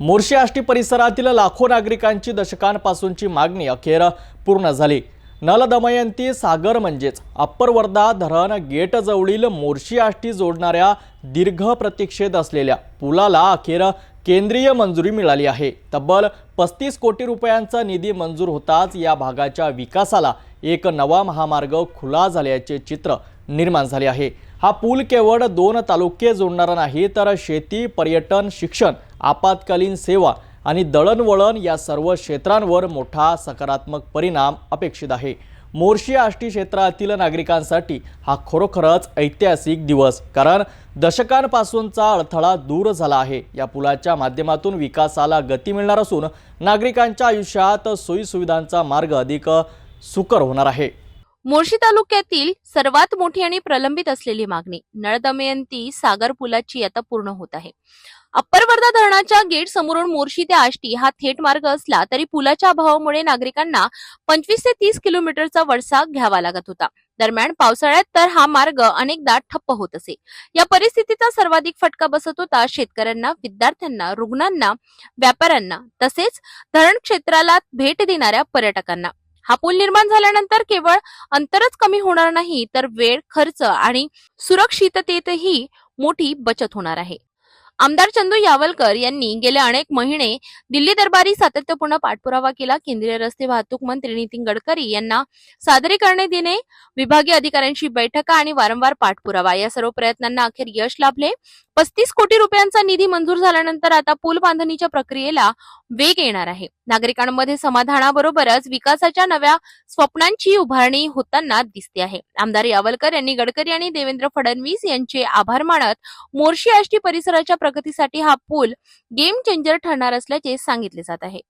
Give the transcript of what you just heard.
मोर्शी आष्टी परिसरातील लाखो नागरिकांची दशकांपासूनची मागणी अखेर पूर्ण झाली. नलदमयंती सागर म्हणजेच अप्पर वर्धा धरण गेटजवळील मोर्शी आष्टी जोडणाऱ्या दीर्घ प्रतीक्षेत असलेल्या पुलाला अखेर केंद्रीय मंजुरी मिळाली आहे. तब्बल पस्तीस कोटी रुपयांचा निधी मंजूर होताच या भागाच्या विकासाला एक नवा महामार्ग खुला झाल्याचे चित्र निर्माण झाले आहे. हा पूल केवळ दोन तालुके जोडणारा नाही तर शेती पर्यटन शिक्षण आपत्कालीन सेवा आणि दळणवळण या सर्व क्षेत्रांवर मोठा सकारात्मक परिणाम अपेक्षित आहे. मोर्शी आष्टी क्षेत्रातील नागरिकांसाठी हा खरोखरच ऐतिहासिक दिवस कारण दशकांपासूनचा अडथळा दूर झाला आहे. या पुलाच्या माध्यमातून विकासाला गती मिळणार असून नागरिकांच्या आयुष्यात सोयीसुविधांचा मार्ग अधिक सुकर होणार आहे. मोर्शी तालुक्यातील सर्वात मोठी आणि प्रलंबित असलेली मागणी नळदमयंती सागर पुलाची आता पूर्ण होत आहे. अप्पर वर्धा धरणाच्या गेट समोरून मोर्शी ते आष्टी हा थेट मार्ग असला तरी पुलाच्या अभावामुळे नागरिकांना पंचवीस ते तीस किलोमीटरचा वळसा घ्यावा लागत होता. दरम्यान पावसाळ्यात तर हा मार्ग अनेकदा ठप्प होत असे. या परिस्थितीचा सर्वाधिक फटका बसत होता शेतकऱ्यांना विद्यार्थ्यांना रुग्णांना व्यापाऱ्यांना तसेच धरण क्षेत्राला भेट देणाऱ्या पर्यटकांना. हा पूल निर्माण झाल्यानंतर केवळ अंतरच कमी होणार नाही तर वेळ खर्च आणि सुरक्षिततेतही मोठी बचत होणार आहे. आमदार चंदू यावलकर यांनी गेले अनेक महिने दिल्ली दरबारी सातत्यपूर्ण पाठपुरावा केला. केंद्रीय रस्ते वाहतूक मंत्री नितीन गडकरी यांना सादरीकरणे देणे विभागीय अधिकाऱ्यांशी बैठका आणि वारंवार पाठपुरावा. या सर्व प्रयत्नांना अखेर यश लाभले. पस्तीस कोटी रुपयांचा निधी मंजूर झाल्यानंतर आता पूल बांधणीच्या प्रक्रियेला वेग येणार आहे. नागरिकांमध्ये समाधानाबरोबरच विकासाच्या नव्या स्वप्नांची उभारणी होताना दिसते आहे. आमदार यावलकर यांनी गडकरी आणि देवेंद्र फडणवीस यांचे आभार मानत मोर्शी आष्टी परिसराच्या प्रगतीसाठी हा पूल गेम चेंजर ठरणार असल्याचे सांगितले जात आहे.